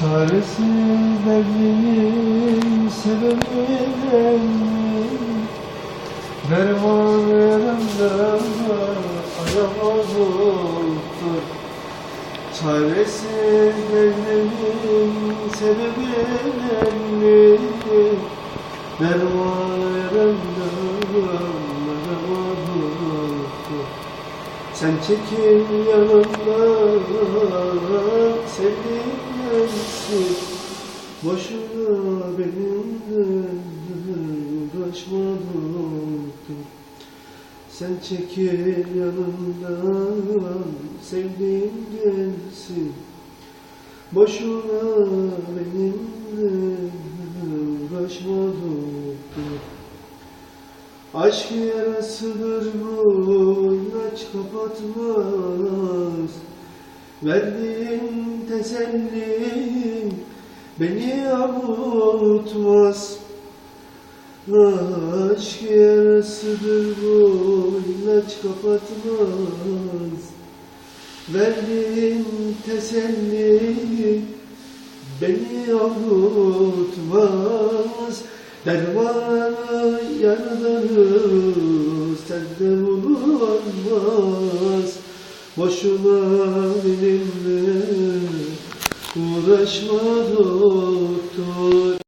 Çaresiz derdimin sebebi Derman yanımda aramadıktır Çaresiz derdimin sebebi Derman yanımda aramadıktır sen çekil yanımdan Boşuna benimle uğraşmadın Sen çekil yanımdan sevdiğimdensin Boşuna benimle uğraşmadın Aşk yarasıdır bu ilaç kapatmaz. Verdiğin teselli beni avutmaz. Aşk yarasıdır bu ilaç kapatmaz. Verdiğin teselli beni avutmaz. Dermanı yaraları sende bulunmaz. Boşuna benimle uğraşma doktor